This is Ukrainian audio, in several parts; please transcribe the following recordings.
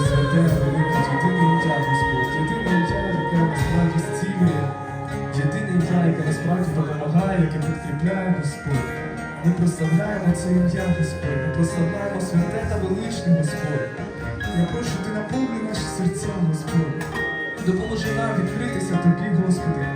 святе, єдине ім'я, Господь, єдине ім'я, яке насправді зцілює, єдине ім'я, яке насправді допомагає, яке підкріпляє Господь. Ми прославляємо це ім'я, Господь, ми прославляємо святе та величне, Господь. Я прошу, ти наповни наші серця, Господь. Допоможи нам відкритися тобі, Господи,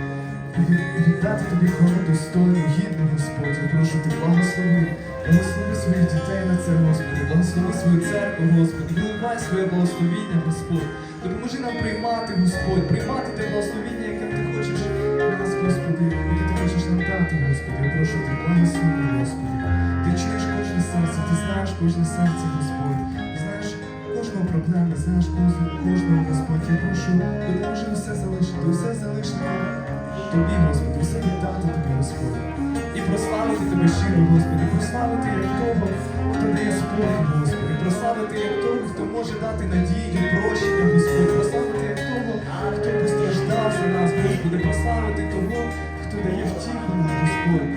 і віддати тобі хвалу достойну, гідну, Господь. Я прошу ти благослови, благослови своїх дітей на це, Господи, благослови свою церкву, Господи, виливай своє благословіння, Господь. Допоможи нам приймати, Господь, приймати те благословіння, яке ти хочеш нас, Господи, яке ти хочеш нам дати, Господи. Я прошу, ти благослови, Господи. Ти чуєш кожне серце, ти знаєш кожне серце, Господь. Ти знаєш кожного проблеми, знаєш кожного, Господь. Я прошу, допоможи все залишити, все залишити тобі, Господи, все віддати тобі, Господь. І прославити тебе щиро, Господи, прославити як того, хто дає спокій, Господи, прославити як того, хто може дати надію, прощення, Господь, прославити як того, хто постраждав за нас, Господи, прославити того, хто дає втіху нам, Господь.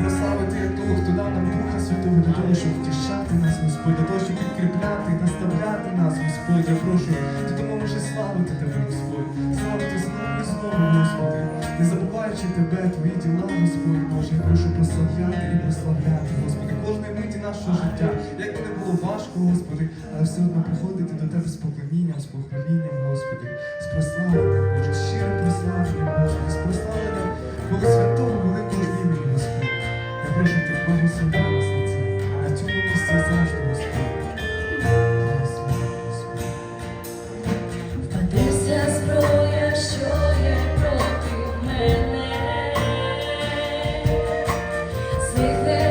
Прославити як того, хто дав нам Духа Святого для того, щоб втішати нас, Господь, для того, щоб підкріпляти, наставляти нас, Господь. Я прошу, ти тому може славити тебе, Господь, славити знову і знову, Господи, не забуваючи тебе, твої діла, Господь Боже, я прошу прославляти і прославляти, Господи, кожної миті нашого життя, як би не було важко, Господи, але все одно приходити до тебе з поклонінням, з похвалінням, Господи, з прославленням, Make them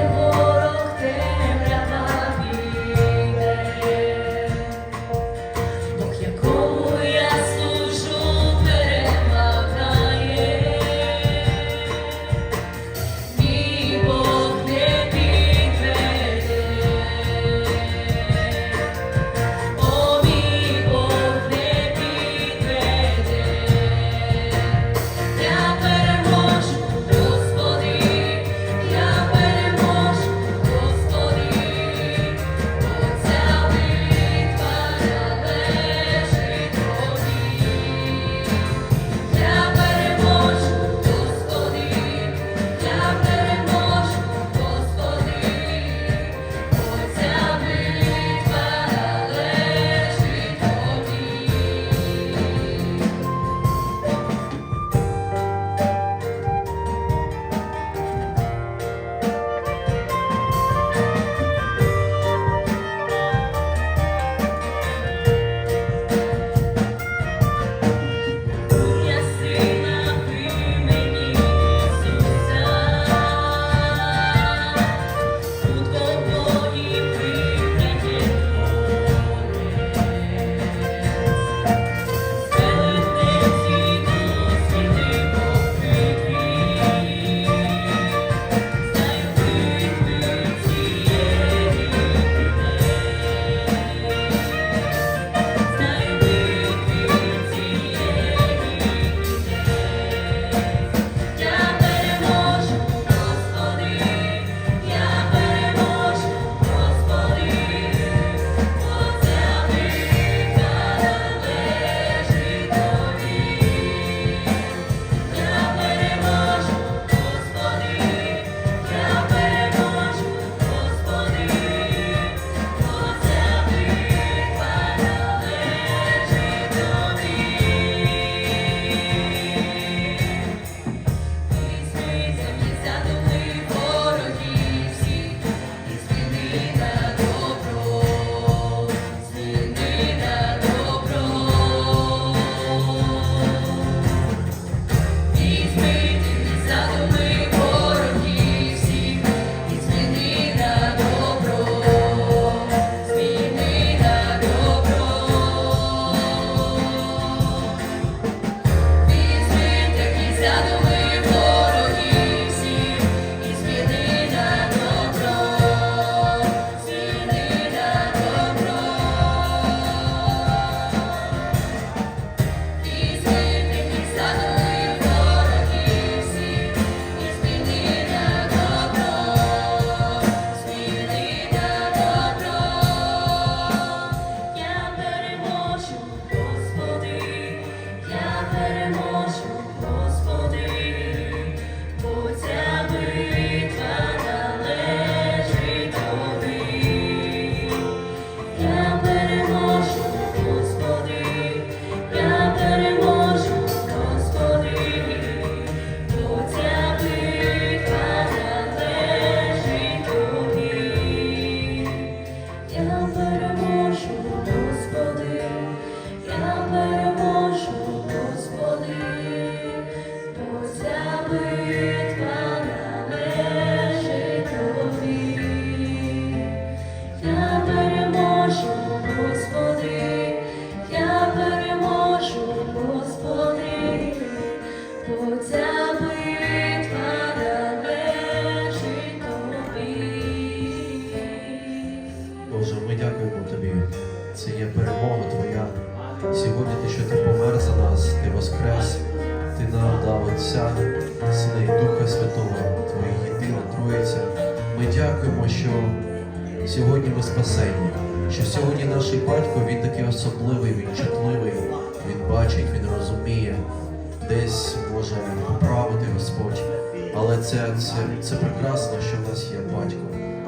Отця, Сина і Духа Святого, Твоя єдина Троїця. Ми дякуємо, що сьогодні ми спасені, що сьогодні наш батько він такий особливий, він чутливий, він бачить, він розуміє, десь може поправити Господь. Але це, це, це прекрасно, що в нас є батько,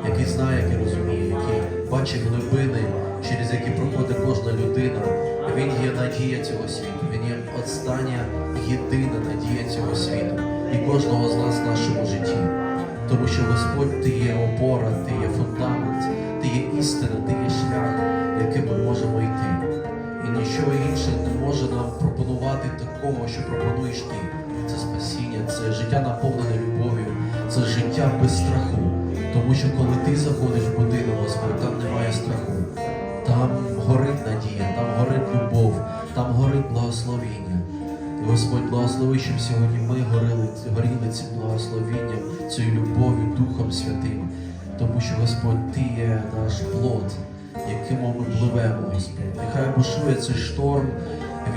який знає, який розуміє, який бачить глибини, через які проходить кожна людина. Він є надія цього світу, він є остання єдина надія цього світу і кожного з нас в нашому житті. Тому що Господь ти є опора, ти є фундамент, ти є істина, ти є шлях, яким ми можемо йти. І нічого інше не може нам пропонувати такого, що пропонуєш ти. Це спасіння, це життя наповнене любов'ю, це життя без страху. Тому що коли ти заходиш в будинок, Господь, там немає страху. Там горить надія, Господь благослови, щоб сьогодні ми горили, горіли цим благословінням, цією любов'ю, Духом Святим. Тому що Господь, Ти є наш плод, яким ми пливемо, Господь. Нехай бушує цей шторм,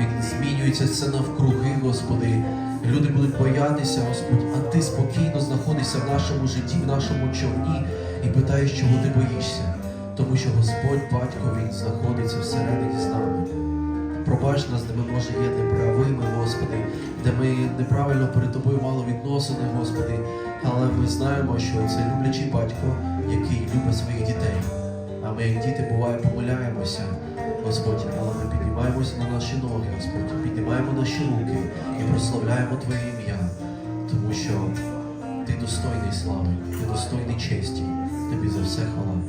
він змінюється все навкруги, Господи. Люди будуть боятися, Господь, а ти спокійно знаходишся в нашому житті, в нашому човні і питаєш, чого ти боїшся. Тому що Господь, Батько, Він знаходиться всередині з нами. Пробач нас, де ми, може, є неправими, Господи, де ми неправильно перед тобою мало відносини, Господи. Але ми знаємо, що це люблячий батько, який любить своїх дітей. А ми, як діти, буває, помиляємося, Господь, але ми піднімаємося на наші ноги, Господь, піднімаємо наші руки і прославляємо Твоє ім'я, тому що Ти достойний слави, ти достойний честі, тобі за все хвала.